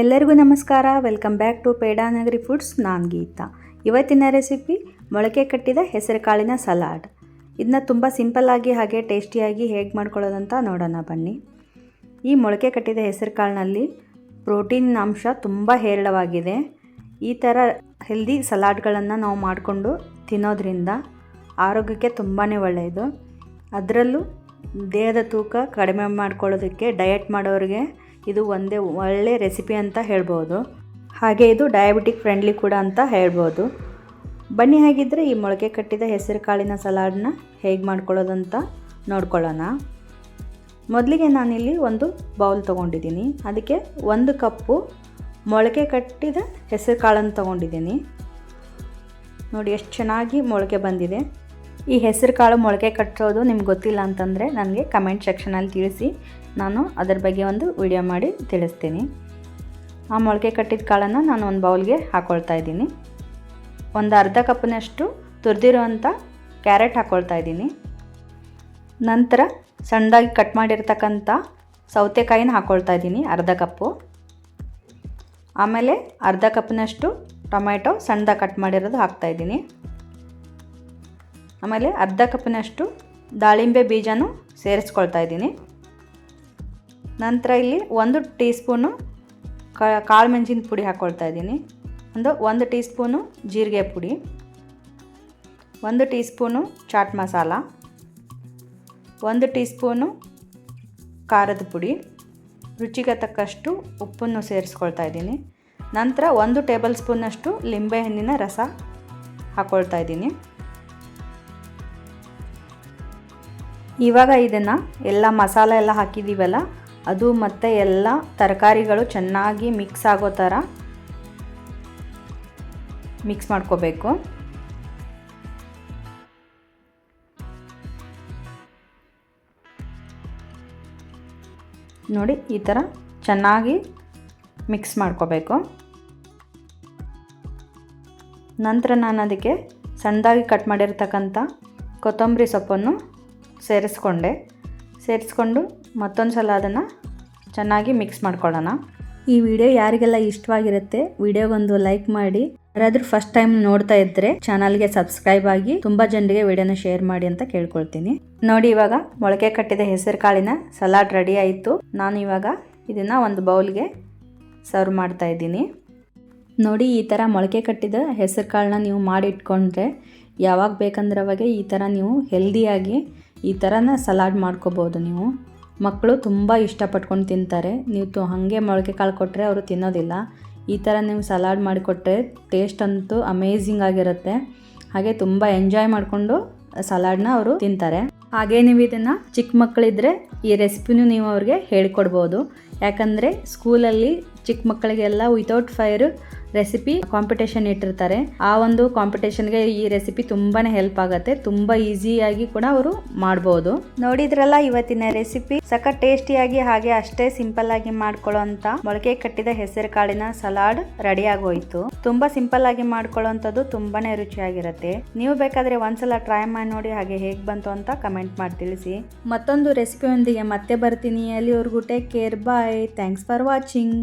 ಎಲ್ಲರಿಗೂ ನಮಸ್ಕಾರ. Welcome back to Pedanagari foods ನಾನು ಗೀತಾ. ಇವತ್ತಿನ ರೆಸಿಪಿ ಮೊಳಕೆ ಕಟ್ಟಿದ ಹೆಸರುಕಾಳಿನ ಸಲಾಡ್ ಇದನ್ನ ತುಂಬ ಸಿಂಪಲ್ಲಾಗಿ ಹಾಗೆ ಟೇಸ್ಟಿಯಾಗಿ ಹೇಗೆ ಮಾಡ್ಕೊಳ್ಳೋದಂತ ನೋಡೋಣ ಬನ್ನಿ. ಈ ಮೊಳಕೆ ಕಟ್ಟಿದ ಹೆಸರು ಕಾಳಿನಲ್ಲಿ ಪ್ರೋಟೀನ್ ಅಂಶ ತುಂಬ ಹೇರಳವಾಗಿದೆ. ಈ ಥರ ಹೆಲ್ದಿ ಸಲಾಡ್ಗಳನ್ನು ನಾವು ಮಾಡಿಕೊಂಡು ತಿನ್ನೋದ್ರಿಂದ ಆರೋಗ್ಯಕ್ಕೆ ತುಂಬಾ ಒಳ್ಳೆಯದು ಅದರಲ್ಲೂ ದೇಹದ ತೂಕ ಕಡಿಮೆ ಮಾಡ್ಕೊಳ್ಳೋದಕ್ಕೆ ಡಯಟ್ ಮಾಡೋರಿಗೆ ಇದು ಒಂದೇ ಒಳ್ಳೆ ರೆಸಿಪಿ ಅಂತ ಹೇಳ್ಬೋದು. ಹಾಗೆ ಇದು ಡಯಾಬಿಟಿಕ್ ಫ್ರೆಂಡ್ಲಿ ಕೂಡ ಅಂತ ಹೇಳ್ಬೋದು. ಬನ್ನಿ ಹಾಗಿದ್ದರೆ ಈ ಮೊಳಕೆ ಕಟ್ಟಿದ ಹೆಸರು ಕಾಳಿನ ಸಲಾಡನ್ನ ಹೇಗೆ ಮಾಡ್ಕೊಳ್ಳೋದಂತ ನೋಡ್ಕೊಳ್ಳೋಣ. ಮೊದಲಿಗೆ ನಾನಿಲ್ಲಿ ಒಂದು ಬೌಲ್ ತೊಗೊಂಡಿದ್ದೀನಿ. ಅದಕ್ಕೆ ಒಂದು ಕಪ್ಪು ಮೊಳಕೆ ಕಟ್ಟಿದ ಹೆಸರು ಕಾಳನ್ನು ತೊಗೊಂಡಿದ್ದೀನಿ. ನೋಡಿ ಎಷ್ಟು ಚೆನ್ನಾಗಿ ಮೊಳಕೆ ಬಂದಿದೆ. ಈ ಹೆಸರು ಕಾಳು ಮೊಳಕೆ ಕಟ್ಟೋದು ನಿಮ್ಗೆ ಗೊತ್ತಿಲ್ಲ ಅಂತಂದರೆ ನನಗೆ ಕಮೆಂಟ್ ಸೆಕ್ಷನಲ್ಲಿ ತಿಳಿಸಿ. ನಾನು ಅದರ ಬಗ್ಗೆ ಒಂದು ವಿಡಿಯೋ ಮಾಡಿ ತಿಳಿಸ್ತೀನಿ. ಆ ಮೊಳಕೆ ಕಟ್ಟಿದ ಕಾಳನ್ನು ನಾನು ಒಂದು ಬೌಲ್ಗೆ ಹಾಕ್ಕೊಳ್ತಾ ಇದ್ದೀನಿ. ಒಂದು ಅರ್ಧ ಕಪ್ನಷ್ಟು ತುರಿದಿರುವಂಥ ಕ್ಯಾರೆಟ್ ಹಾಕ್ಕೊಳ್ತಾ ಇದ್ದೀನಿ. ನಂತರ ಸಣ್ಣದಾಗಿ ಕಟ್ ಮಾಡಿರ್ತಕ್ಕಂಥ ಸೌತೆಕಾಯಿನ ಹಾಕ್ಕೊಳ್ತಾ ಇದ್ದೀನಿ ಅರ್ಧ ಕಪ್ಪು. ಆಮೇಲೆ ಅರ್ಧ ಕಪ್ನಷ್ಟು ಟೊಮೆಟೊ ಸಣ್ಣದಾಗಿ ಕಟ್ ಮಾಡಿರೋದು ಹಾಕ್ತಾಯಿದ್ದೀನಿ ಆಮೇಲೆ ಅರ್ಧ ಕಪ್ಪಿನಷ್ಟು ದಾಳಿಂಬೆ ಬೀಜನೂ ಸೇರಿಸ್ಕೊಳ್ತಾ ಇದ್ದೀನಿ. ನಂತರ ಇಲ್ಲಿ ಒಂದು ಟೀ ಸ್ಪೂನು ಕಾಳು ಮೆಣಸಿನ ಪುಡಿ ಹಾಕ್ಕೊಳ್ತಾ ಇದ್ದೀನಿ. ಒಂದು ಒಂದು ಟೀ ಸ್ಪೂನು ಜೀರಿಗೆ ಪುಡಿ. ಒಂದು ಟೀ ಸ್ಪೂನು ಚಾಟ್ ಮಸಾಲ. ಒಂದು ಟೀ ಸ್ಪೂನು ಖಾರದ ಪುಡಿ. ರುಚಿಗೆ ತಕ್ಕಷ್ಟು ಉಪ್ಪನ್ನು ಸೇರಿಸ್ಕೊಳ್ತಾ ಇದ್ದೀನಿ. ನಂತರ ಒಂದು ಟೇಬಲ್ ಸ್ಪೂನಷ್ಟು ಲಿಂಬೆಹಣ್ಣಿನ ರಸ ಹಾಕ್ಕೊಳ್ತಾ ಇದ್ದೀನಿ. ಇವಾಗ ಇದನ್ನು ಎಲ್ಲ ಮಸಾಲೆ ಎಲ್ಲ ಹಾಕಿದ್ದೀವಲ್ಲ ಅದು ಮತ್ತು ಎಲ್ಲ ತರಕಾರಿಗಳು ಚೆನ್ನಾಗಿ ಮಿಕ್ಸ್ ಆಗೋ ಥರ ಮಿಕ್ಸ್ ಮಾಡ್ಕೋಬೇಕು. ನೋಡಿ, ಈ ಥರ ಚೆನ್ನಾಗಿ ಮಿಕ್ಸ್ ಮಾಡ್ಕೋಬೇಕು. ನಂತರ ನಾನು ಅದಕ್ಕೆ ಸಣ್ಣದಾಗಿ ಕಟ್ ಮಾಡಿರ್ತಕ್ಕಂಥ ಕೊತ್ತಂಬರಿ ಸೊಪ್ಪನ್ನು ಸೇರಿಸ್ಕೊಂಡೆ. ಸೇರಿಸ್ಕೊಂಡು ಮತ್ತೊಂದು ಸಲ ಅದನ್ನು ಚೆನ್ನಾಗಿ ಮಿಕ್ಸ್ ಮಾಡ್ಕೊಳ್ಳೋಣ. ಈ ವಿಡಿಯೋ ಯಾರಿಗೆಲ್ಲ ಇಷ್ಟವಾಗಿರುತ್ತೆ ವಿಡಿಯೋಗೊಂದು ಲೈಕ್ ಮಾಡಿ. ಯಾರಾದರೂ ಫಸ್ಟ್ ಟೈಮ್ ನೋಡ್ತಾ ಇದ್ದರೆ ಚಾನಲ್ಗೆ ಸಬ್ಸ್ಕ್ರೈಬ್ ಆಗಿ ತುಂಬ ಜನರಿಗೆ ವಿಡಿಯೋನ ಶೇರ್ ಮಾಡಿ ಅಂತ ಕೇಳ್ಕೊಳ್ತೀನಿ. ನೋಡಿ ಇವಾಗ ಮೊಳಕೆ ಕಟ್ಟಿದ ಹೆಸರು ಕಾಳಿನ ಸಲಾಡ್ ರೆಡಿ ಆಯಿತು. ನಾನು ಇವಾಗ ಇದನ್ನು ಒಂದು ಬೌಲ್ಗೆ ಸರ್ವ್ ಮಾಡ್ತಾ ಇದ್ದೀನಿ. ನೋಡಿ ಈ ಥರ ಮೊಳಕೆ ಕಟ್ಟಿದ ಹೆಸರು ಕಾಳನ್ನ ನೀವು ಮಾಡಿಟ್ಕೊಂಡ್ರೆ ಯಾವಾಗ ಬೇಕಂದ್ರೆ ಅವಾಗ ಈ ಥರ ನೀವು ಹೆಲ್ದಿಯಾಗಿ ಈ ಥರನ ಸಲಾಡ್ ಮಾಡ್ಕೋಬೋದು ನೀವು. ಮಕ್ಕಳು ತುಂಬ ಇಷ್ಟಪಟ್ಕೊಂಡು ತಿಂತಾರೆ. ನೀವು ತು ಹಾಗೆ ಮೊಳಕೆ ಕಾಳು ಕೊಟ್ಟರೆ ಅವರು ತಿನ್ನೋದಿಲ್ಲ. ಈ ಥರ ನೀವು ಸಲಾಡ್ ಮಾಡಿಕೊಟ್ರೆ ಟೇಸ್ಟ್ ಅಂತೂ ಅಮೇಝಿಂಗ್ ಆಗಿರುತ್ತೆ. ಹಾಗೆ ತುಂಬ ಎಂಜಾಯ್ ಮಾಡಿಕೊಂಡು ಸಲಾಡ್ನ ಅವರು ತಿಂತಾರೆ. ಹಾಗೆ ನೀವು ಇದನ್ನು ಚಿಕ್ಕ ಮಕ್ಕಳಿದ್ರೆ ಈ ರೆಸಿಪಿನೂ ನೀವು ಅವ್ರಿಗೆ ಹೇಳಿಕೊಡ್ಬೋದು. ಯಾಕಂದರೆ ಸ್ಕೂಲಲ್ಲಿ ಚಿಕ್ಕ ಮಕ್ಕಳಿಗೆಲ್ಲ ವಿತೌಟ್ ಫೈರ್ ರೆಸಿಪಿ ಕಾಂಪಿಟೇಷನ್ ಇಟ್ಟಿರ್ತಾರೆ. ಆ ಒಂದು ಕಾಂಪಿಟೇಷನ್ಗೆ ಈ ರೆಸಿಪಿ ತುಂಬಾ ಹೆಲ್ಪ್ ಆಗುತ್ತೆ. ತುಂಬ ಈಸಿಯಾಗಿ ಕೂಡ ಅವರು ಮಾಡಬಹುದು ನೋಡಿದ್ರಲ್ಲ ಇವತ್ತಿನ ರೆಸಿಪಿ ಸಖತ್ ಟೇಸ್ಟಿಯಾಗಿ ಹಾಗೆ ಅಷ್ಟೇ ಸಿಂಪಲ್ ಆಗಿ ಮಾಡ್ಕೊಳ್ಳೋಂತ ಮೊಳಕೆ ಕಟ್ಟಿದ ಹೆಸರು ಕಾಳಿನ ಸಲಾಡ್ ರೆಡಿ ಆಗೋಯ್ತು. ತುಂಬಾ ಸಿಂಪಲ್ ಆಗಿ ಮಾಡ್ಕೊಳ್ಳೋಂಥದ್ದು ತುಂಬಾನೇ ರುಚಿಯಾಗಿರುತ್ತೆ. ನೀವು ಬೇಕಾದ್ರೆ ಒಂದ್ಸಲ ಟ್ರೈ ಮಾಡಿ ನೋಡಿ ಹಾಗೆ ಹೇಗೆ ಬಂತು ಅಂತ ಕಮೆಂಟ್ ಮಾಡಿ ತಿಳಿಸಿ. ಮತ್ತೊಂದು ರೆಸಿಪಿಯೊಂದಿಗೆ ಮತ್ತೆ ಬರ್ತೀನಿ. ಅಲ್ಲಿವರೆಗೂ take care bye thanks for watching